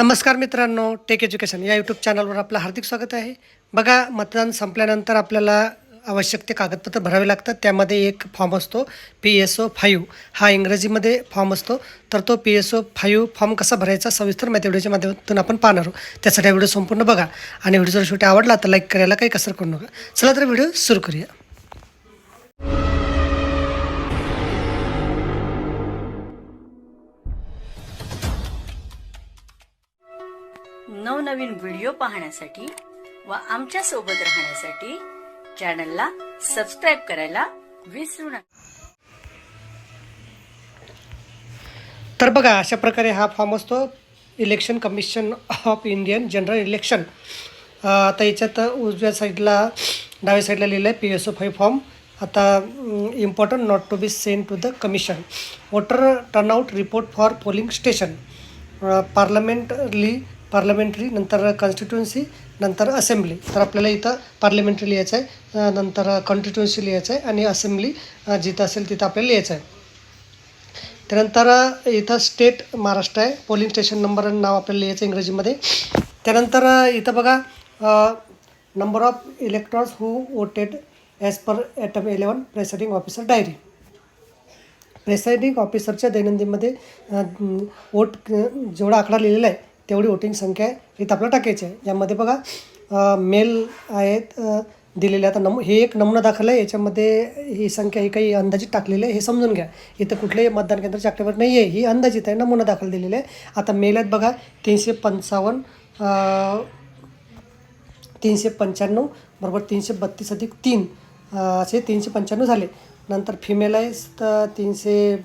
नमस्कार मित्रांनो take education या यूट्यूब चॅनलवर आपलं हार्दिक स्वागत आहे. बघा मतदान संपल्यानंतर आपल्याला आवश्यक ते कागदपत्र भरावे लागतात. त्यामध्ये एक फॉर्म असतो पी एस ओ फाईव्ह हा इंग्रजीमध्ये फॉर्म असतो. तर तो P S O five form कसा भरायचा सविस्तर माहिती व्हिडिओच्या माध्यमातून आपण पाहणार आहोत. त्यासाठी हा व्हिडिओ संपूर्ण बघा. आणि व्हिडिओ जर शेवटी आवडला तर लाईक करायला काही कसर करू नका. चला तर व्हिडिओ सुरू करूया. नवनवीन व्हिडिओ पाहण्यासाठी व आमच्यासोबत राहण्यासाठी चॅनलला सबस्क्राईब करायला विसरू नका. तर बघा अशा प्रकारे हा फॉर्म असतो election commission of Indian general election. आता याच्यात उजव्या साईडला डाव्या साईडला लिहिलं आहे P S O five form आता important not to be send to the commission water turnout report for polling station parliamently parliamentary नंतर कॉन्स्टिट्युन्सी नंतर असेंब्ली तर आपल्याला इथं पार्लमेंटरी लिहायचं आहे नंतर कॉन्स्टिट्युन्सी लिहायचं आहे आणि असेंब्ली जिथं असेल तिथं आपल्याला लिहायचं आहे. त्यानंतर इथं स्टेट महाराष्ट्र आहे पोलिंग स्टेशन नंबर आणि नाव आपल्याला लिहायचं इंग्रजीमध्ये. त्यानंतर इथं बघा number of electrons who voted as per atom eleven presiding officer diary presiding ऑफिसरच्या दैनंदिनमध्ये वोट जेवढा आकडा लिहिलेला आहे तेवढी वोटिंग संख्या आहे. इथं आपल्याला टाकायची आहे. यामध्ये बघा मेल आहेत दिलेले. आता नमू हे एक नमुना दाखल आहे. याच्यामध्ये ही संख्या ही काही अंदाजित टाकलेली आहे. हे समजून घ्या. इथं कुठलंही मतदान केंद्र आकडेवारी नाही आहे. ही अंदाजित आहे. नमुना दाखल दिलेले आहे. आता मेल आहेत बघा तीनशे पंचावन्न तीनशे पंच्याण्णव बरोबर तीनशे बत्तीस अधिक तीन असे तीनशे पंच्याण्णव झाले. नंतर फिमेल आहे तर तीनशे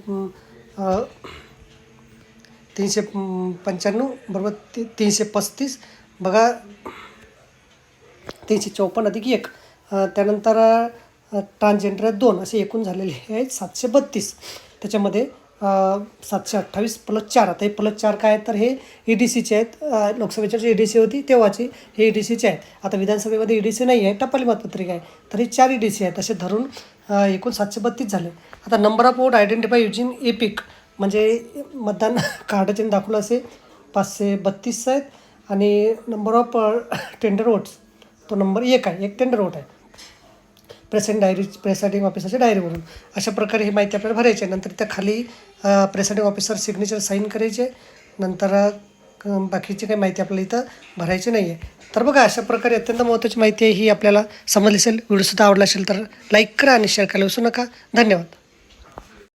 तीनशे पंच्याण्णव बरोबर ती तीनशे पस्तीस. बघा तीनशे चौपन्न अधिक एक. त्यानंतर ट्रान्सजेंडर दोन असे एकूण झालेले आहेत सातशे बत्तीस. त्याच्यामध्ये सातशे अठ्ठावीस प्लस चार. आता हे प्लस चार काय तर हे ई डी सीचे आहेत. लोकसभेच्या जी ई डी सी होती तेव्हाची हे ई डी सीचे आहेत. आता विधानसभेमध्ये ई डी सी नाही आहे टपाली मतपत्रिका आहे. तर हे चार ई डी सी आहेत. असे धरून एकूण सातशे बत्तीस झाले. आता number of vote identify using EPIC म्हणजे मतदान कार्डाचे दाखवलं असे पाचशे बत्तीस आहेत आणि नंबर ऑफ टेंडर वोट्स तो नंबर एक आहे एक टेंडर वोट आहे. प्रेसिडेंट डायरी प्रेसाइडिंग ऑफिसरच्या डायरीवरून अशा प्रकारे ही माहिती आपल्याला भरायची आहे. नंतर त्या खाली प्रेसाइडिंग ऑफिसर सिग्नेचर साईन करायचे नंतर uh, बाकीची काही माहिती आपल्याला इथं भरायची नाही आहे तर बघा अशा प्रकारे अत्यंत महत्त्वाची माहिती आहे ही आपल्याला समजली असेल व्हिडिओसुद्धा आवडला असेल तर लाईक करा आणि शेअर करायला विसरू नका. धन्यवाद.